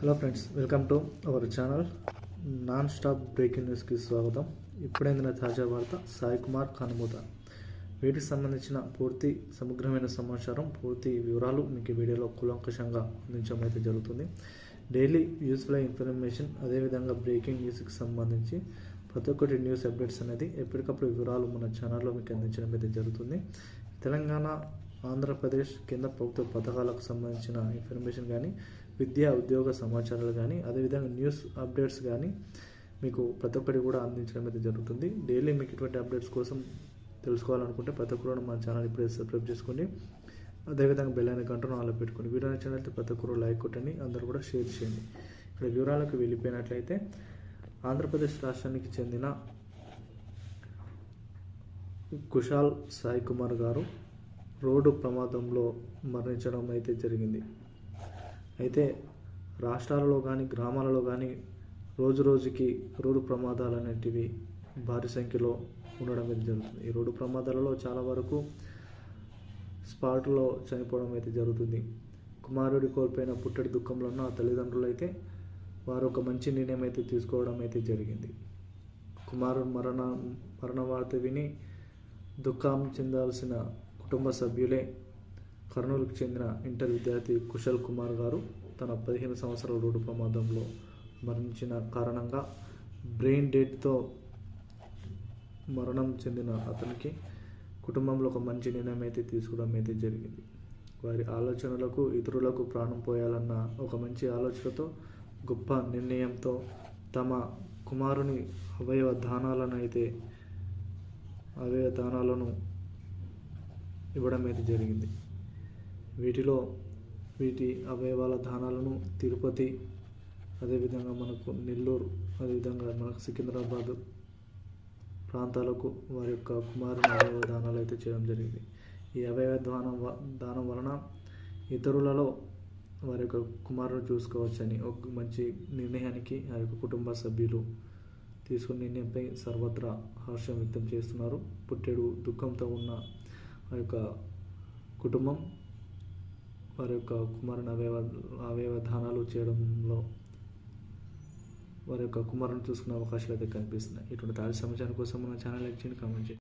Hello friends welcome to our channel. Non stop breaking న్యూస్కి స్వాగతం. ఇప్పుడైందిన తాజా వార్త సాయి కుమార్ కనుమూత వీటికి సంబంధించిన పూర్తి సమగ్రమైన సమాచారం పూర్తి వివరాలు మీకు వీడియోలో కులంకషంగా అందించడం అయితే జరుగుతుంది. డైలీ యూస్ఫుల్ ఇన్ఫర్మేషన్ అదేవిధంగా బ్రేకింగ్ న్యూస్కి సంబంధించి ప్రతి ఒక్కటి న్యూస్ అప్డేట్స్ అనేది ఎప్పటికప్పుడు వివరాలు మన ఛానల్లో మీకు అందించడం అయితే జరుగుతుంది. తెలంగాణ ఆంధ్రప్రదేశ్ కింద ప్రభుత్వ పథకాలకు సంబంధించిన ఇన్ఫర్మేషన్ కానీ విద్యా ఉద్యోగ సమాచారాలు కానీ అదేవిధంగా న్యూస్ అప్డేట్స్ కానీ మీకు ప్రతి ఒక్కటి కూడా అందించడం అయితే జరుగుతుంది. డైలీ మీకు ఇటువంటి అప్డేట్స్ కోసం తెలుసుకోవాలనుకుంటే ప్రతి ఒక్కరు మన ఛానల్ ఇప్పుడే సబ్స్క్రైబ్ చేసుకోండి. అదేవిధంగా బెల్ అయిన గంటను ఆలో పెట్టుకోండి. వీడియో నచ్చినట్లయితే ప్రతి ఒక్కరు లైక్ కొట్టండి. అందరూ కూడా షేర్ చేయండి. ఇక్కడ వివరాలకు వెళ్ళిపోయినట్లయితే ఆంధ్రప్రదేశ్ రాష్ట్రానికి చెందిన కుషాల్ సాయి కుమార్ గారు రోడ్డు ప్రమాదంలో మరణించడం అయితే జరిగింది. అయితే రాష్ట్రాలలో కానీ గ్రామాలలో కానీ రోజు రోజుకి రోడ్డు ప్రమాదాలు అనేటివి భారీ సంఖ్యలో ఉండడం అయితే జరుగుతుంది. ఈ రోడ్డు ప్రమాదాలలో చాలా వరకు స్పాట్లో చనిపోవడం అయితే జరుగుతుంది. కుమారుడి కోల్పోయిన పుట్టడి దుఃఖంలో ఉన్న ఆ తల్లిదండ్రులు అయితే వారు ఒక మంచి నిర్ణయం అయితే తీసుకోవడం అయితే జరిగింది. కుమారుడు మరణ మరణ వార్త విని దుఃఖం చెందాల్సిన కుటుంబ సభ్యులే కర్నూలుకు చెందిన ఇంటర్ విద్యార్థి కుశల్ కుమార్ గారు తన పదిహేను సంవత్సరాల రోడ్డు ప్రమాదంలో మరణించిన కారణంగా బ్రెయిన్ డెడ్తో మరణం చెందిన అతనికి కుటుంబంలో ఒక మంచి నిర్ణయం అయితే తీసుకోవడం అయితే జరిగింది. వారి ఆలోచనలకు ఇతరులకు ప్రాణం పోయాలన్న ఒక మంచి ఆలోచనతో గొప్ప నిర్ణయంతో తమ కుమారుని అవయవ దానాలను అయితే అవయవ దానాలను ఇవ్వడం అయితే జరిగింది. వీటిలో వీటి అవయవాల దానాలను తిరుపతి అదేవిధంగా మనకు నెల్లూరు అదేవిధంగా మనకు సికింద్రాబాద్ ప్రాంతాలకు వారి యొక్క కుమారుని అవయవ దానాలు అయితే చేయడం జరిగింది. ఈ అవయవ దానం దానం వలన ఇతరులలో వారి యొక్క కుమారుని చూసుకోవచ్చని ఒక మంచి నిర్ణయానికి ఆ యొక్క కుటుంబ సభ్యులు తీసుకున్న నిర్ణయంపై సర్వత్రా హర్షం వ్యక్తం చేస్తున్నారు. పుట్టెడు దుఃఖంతో ఉన్న వారి యొక్క కుటుంబం వారి యొక్క కుమారుని అవయవ అవయవ దానాలు చేయడంలో వారి యొక్క కుమారుని చూసుకునే అవకాశాలు అయితే కనిపిస్తున్నాయి. ఇటువంటి తాజా సమాచారం కోసం మన ఛానల్ లైక్ చేయండి కామెంట్ చేయండి.